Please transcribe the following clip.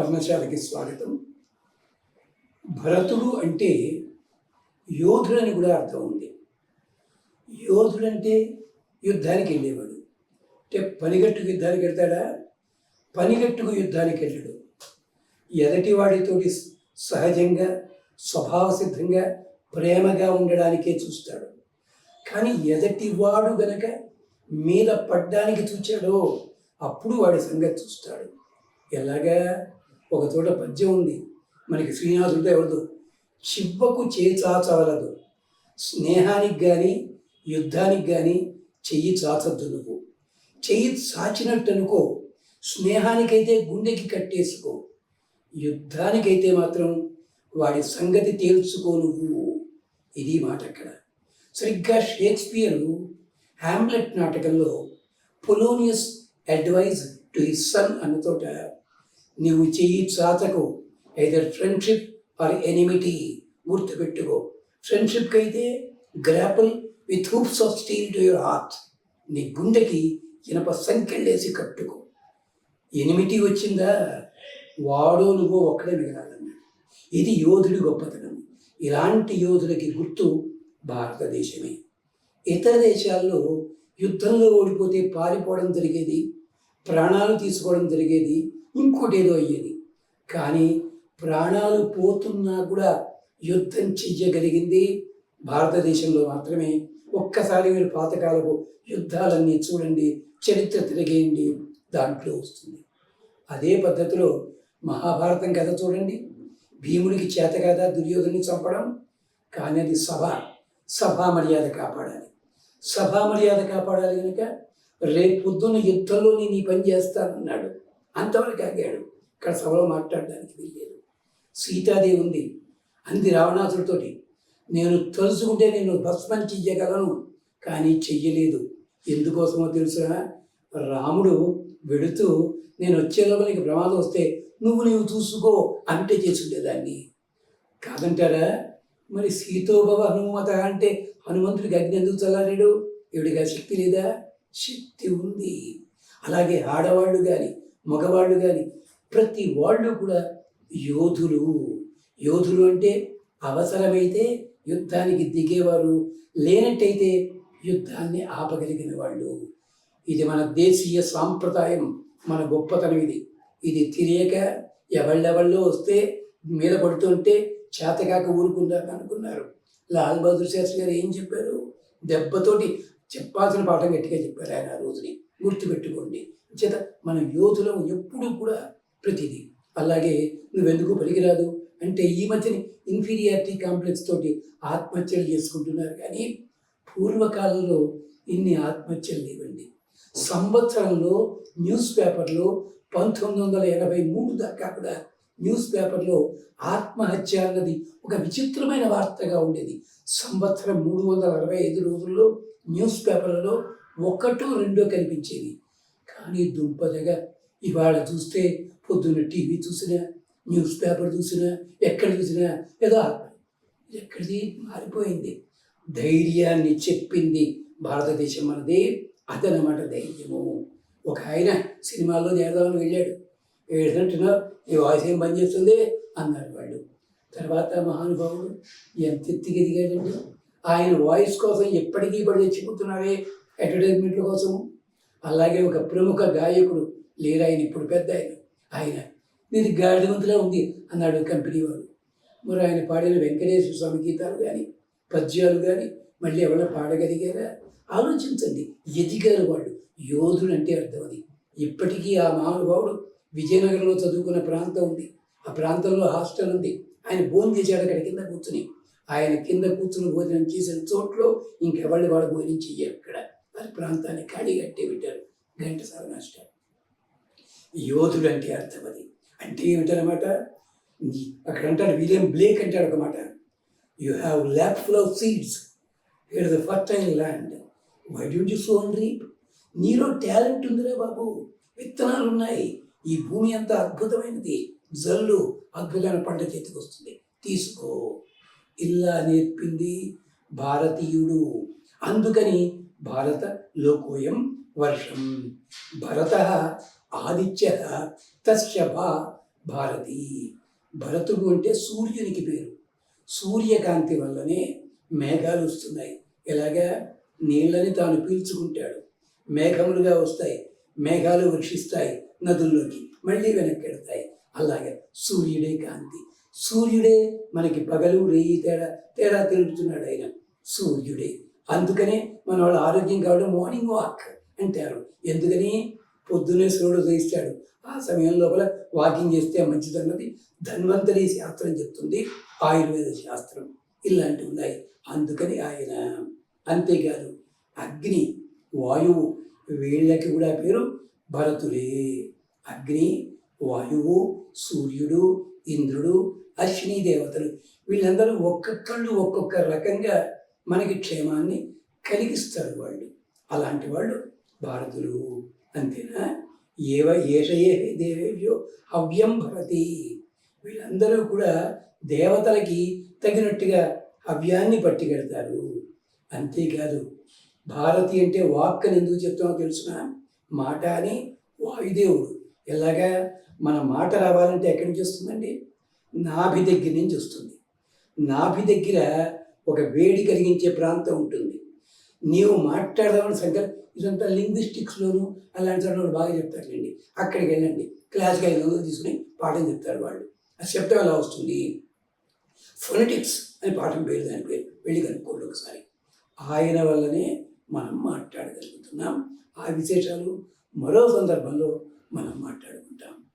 పర్ణశాలకి స్వాగతం. భరతుడు అంటే యోధుడని కూడా అర్థం ఉంది. యోధుడంటే యుద్ధానికి వెళ్ళేవాడు. అంటే పనిగట్టుకు యుద్ధానికి వెళ్తాడా? పనిగట్టుకు యుద్ధానికి వెళ్ళడు. ఎదటి వాడితోటి సహజంగా స్వభావసిద్ధంగా ప్రేమగా ఉండడానికే చూస్తాడు. కానీ ఎదటివాడు గనక మీద పడ్డానికి చూచాడో అప్పుడు వాడి సంగతి చూస్తాడు. ఎలాగా? ఒక చోట పద్యం ఉంది. మనకి శ్రీనివాసుడితో ఎవరిదు? చివ్వకు చేచాచవలదు స్నేహానికి కానీ యుద్ధానికి కానీ చెయ్యి చాచద్దు నువ్వు. చెయ్యి చాచినట్టు అనుకో స్నేహానికైతే గుండెకి కట్టేసుకో. యుద్ధానికైతే మాత్రం వాడి సంగతి తేల్చుకో నువ్వు. ఇది మాట అక్కడ. సరిగ్గా షేక్స్పియరు హ్యామ్లెట్ నాటకంలో Polonius advice to his son అన్నతోట నీవు చెయ్యి చాచకు. ఐదర్ ఫ్రెండ్షిప్ ఆర్ ఎనిమిటీ గుర్తుపెట్టుకో. ఫ్రెండ్షిప్కి అయితే grapple with hoops of steel to your heart నీ గుండెకి ఇనప సంకెళ్ళేసి కట్టుకో. ఎనిమిటీ వచ్చిందా? వాడో నువ్వు ఒక్కడే మిగలాలన్నాడు. ఇది యోధుడి గొప్పతనం. ఇలాంటి యోధులకి గుర్తు భారతదేశమే. ఇతర దేశాల్లో యుద్ధంలో ఓడిపోతే పారిపోవడం జరిగేది ప్రాణాలు తీసుకోవడం జరిగేది ఇంకోటి ఏదో అయ్యేది. కానీ ప్రాణాలు పోతున్నా కూడా యుద్ధం చెయ్యగలిగింది భారతదేశంలో మాత్రమే. ఒక్కసారి మీరు పాతకాలపు యుద్ధాలన్నీ చూడండి చరిత్ర తిరిగేయండి దాంట్లో వస్తుంది. అదే పద్ధతిలో మహాభారతం కథ చూడండి. భీముడికి చేత కదా దుర్యోధుని చంపడం? కానీ అది సభ సభా మర్యాద కాపాడాలి. సభా మర్యాద కాపాడాలి కనుక రేపు పొద్దున్న యుద్ధంలో నేను ఈ పని చేస్తానన్నాడు. అంతవరకు ఆగాడు. ఇక్కడ సభలో మాట్లాడడానికి వెళ్ళాడు సీతాదేవి ఉంది అంది రావణాసుడితోటి నేను తలుచుకుంటే నేను భస్మం చెయ్యగలను కానీ చెయ్యలేదు. ఎందుకోసమో తెలుసునా రాముడు వెడుతూ నేను వచ్చే నీకు ప్రమాదం వస్తే నువ్వు నీవు చూసుకో అంటే చేసుకునేదాన్ని. కాదంటారా? మరి సీతోభవ హనుమత అంటే హనుమంతుడికి అగ్ని ఎందుకు చల్లారాడు? ఎవడిగా శక్తి లేదా? శక్తి ఉంది. అలాగే ఆడవాళ్ళు కానీ మగవాళ్ళు కానీ ప్రతి వాళ్ళు కూడా యోధులు. యోధులు అంటే అవసరమైతే యుద్ధానికి దిగేవారు లేనట్టయితే యుద్ధాన్ని ఆపగలిగిన వాళ్ళు. ఇది మన దేశీయ సాంప్రదాయం మన గొప్పతనం ఇది. ఇది తెలియక ఎవళ్ళెవళ్ళో వస్తే మీద పడుతుంటే చేతకాక ఊరుకున్నారు అనుకున్నారు. లాల్ బహదూర్ శాస్త్రి గారు ఏం చెప్పారు? దెబ్బతోటి చెప్పాల్సిన పాఠం గట్టిగా చెప్పారు ఆయన ఆ రోజుని. గుర్తుపెట్టుకోండి. చేత మన యోధులం ఎప్పుడూ కూడా ప్రతిదీ. అలాగే నువ్వెందుకు పలికిరాదు అంటే ఈ మధ్యని ఇన్ఫీరియారిటీ కాంప్లెక్స్ తోటి ఆత్మహత్యలు చేసుకుంటున్నారు కానీ పూర్వకాలంలో ఇన్ని ఆత్మహత్యలు లేవండి. సంవత్సరంలో న్యూస్ పేపర్లో పంతొమ్మిది వందల ఎనభై మూడు దాకా కూడా న్యూస్ పేపర్లో ఆత్మహత్య అన్నది ఒక విచిత్రమైన వార్తగా ఉండేది. సంవత్సరం మూడు వందల అరవై ఐదు రోజుల్లో న్యూస్ పేపర్లలో ఒకటో రెండో కనిపించేది. కానీ దుంపదగా ఇవాళ చూస్తే పొద్దున్న టీవీ చూసినా న్యూస్ పేపర్ చూసినా ఎక్కడ చూసినా ఏదో ఆత్మ ఎక్కడిది మారిపోయింది. ధైర్యాన్ని చెప్పింది భారతదేశం మనది అదనమాట ధైర్యము. ఒక ఆయన సినిమాల్లో చేద్దామని వెళ్ళాడు. ఏదంటున్నా ఈ వాయిస్ ఏం పనిచేస్తుంది అన్నారు వాళ్ళు తర్వాత మహానుభావుడు ఎంత ఎత్తికి ఎదిగాడండి ఆయన వాయిస్ కోసం ఎప్పటికీ పడి తెచ్చిపోతున్నారే అడ్వర్టైజ్మెంట్ల కోసం. అలాగే ఒక ప్రముఖ గాయకుడు లేరు ఆయన ఇప్పుడు పెద్ద ఆయన. ఆయన ఇది గాడివంతులా ఉంది అన్నాడు కంపెనీ వాడు. మరి ఆయన పాడిన వెంకటేశ్వర స్వామి గీతాలు కానీ పద్యాలు కానీ మళ్ళీ ఎవరో పాడగలిగారా? ఆలోచించండి ఎదిగారు వాళ్ళు యోధుడు అంటే అర్థం అది. ఇప్పటికీ ఆ మహానుభావుడు విజయనగరంలో చదువుకున్న ప్రాంతం ఉంది. ఆ ప్రాంతంలో హాస్టల్ ఉంది. ఆయన భోజనం చేశాడు అక్కడ కింద కూర్చుని. ఆయన కింద కూర్చుని భోజనం చేసిన చోట్లో ఇంకెవళ్ళు వాడు భోజనం చెయ్యారు ఇక్కడ వారి ప్రాంతాన్ని ఖాళీ కట్టే పెట్టారు. గంట మాస్టర్ యోధుడు అంటే అర్థం అది. అంటే ఏమిటనమాట అక్కడ అంటాడు విలియం బ్లేక్ అంటాడు ఒక మాట. You have lap full of seeds it the fertile land why don't you sow and reap నీలో టాలెంట్ ఉందిరా బాబు. విత్తనాలు ఉన్నాయి. ఈ భూమి అంత అద్భుతమైనది. జల్లు అద్భుతమైన పంట చేతికి వస్తుంది. తీసుకో. ఇలా నేర్పింది భారతీయుడు. అందుకని భారత లోకోయం వర్షం. భరత ఆదిత్య తస్య భారతీ భారతి. భరతుడు అంటే సూర్యునికి పేరు. సూర్యకాంతి వల్లనే మేఘాలు వస్తున్నాయి. ఎలాగా? నీళ్ళని తాను పీల్చుకుంటాడు. మేఘములుగా వస్తాయి. మేఘాలు వర్షిస్తాయి నదుల్లోకి మళ్ళీ వెనక్కి వెళ్తాయి అలాగే సూర్యుడే కాంతి. సూర్యుడే మనకి పగలు రేయి తేడా తేడా తెలుపుతున్నాడు ఆయన. సూర్యుడే. అందుకనే మన వాళ్ళ ఆరోగ్యం కావడం మార్నింగ్ వాక్ అంటారు. ఎందుకని? పొద్దునే సూర్యుడు ఉదయిస్తాడు. ఆ సమయం లోపల వాకింగ్ చేస్తే మంచిదన్నది ధన్వంతరి శాస్త్రం చెప్తుంది. ఆయుర్వేద శాస్త్రం ఇలాంటివి ఉన్నాయి. అందుకని ఆయన అంతేకాదు అగ్ని వాయువు వీళ్ళకి కూడా పేరు భరతులే అగ్ని వాయువు సూర్యుడు ఇంద్రుడు అశ్విని దేవతలు. వీళ్ళందరూ ఒక్కొక్కళ్ళు ఒక్కొక్క రకంగా మనకి క్షేమాన్ని కలిగిస్తారు వాళ్ళు. అలాంటి వాళ్ళు భారతులు. అంతేనా? ఏవ ఏషయే దేవేభ్యో హవ్యం భవతి వీళ్ళందరూ కూడా దేవతలకి తగినట్టుగా హవ్యాన్ని పట్టికెడతారు. అంతేకాదు భారతి అంటే వాక్ అని ఎందుకు చెప్తామో తెలుసునా? మాట అని వాయుదేవుడు. ఎలాగా? మన మాట రావాలంటే ఎక్కడి నుంచి వస్తుందండి? నాభి దగ్గర నుంచి వస్తుంది. నాభి దగ్గర ఒక వేడి కలిగించే ప్రాంతం ఉంటుంది. నీవు మాట్లాడదామని సంకల్ప ఇదంతా లింగ్విస్టిక్స్లోను అలాంటి చోట బాగా చెప్తారులేండి. అక్కడికి వెళ్ళండి. క్లాస్కి ఐదు వందలు తీసుకుని పాఠం చెప్తారు వాళ్ళు. ఆ చెప్తే ఎలా వస్తుంది? ఫొనెటిక్స్ అని పాఠం పేరు దాని పేరు. వెళ్ళి కనుక్కోండి ఒకసారి. ఆయన వల్లనే మనం మాట్లాడగలుగుతున్నాం. ఆ విశేషాలు మరో సందర్భంలో మనం మాట్లాడుకుంటాం.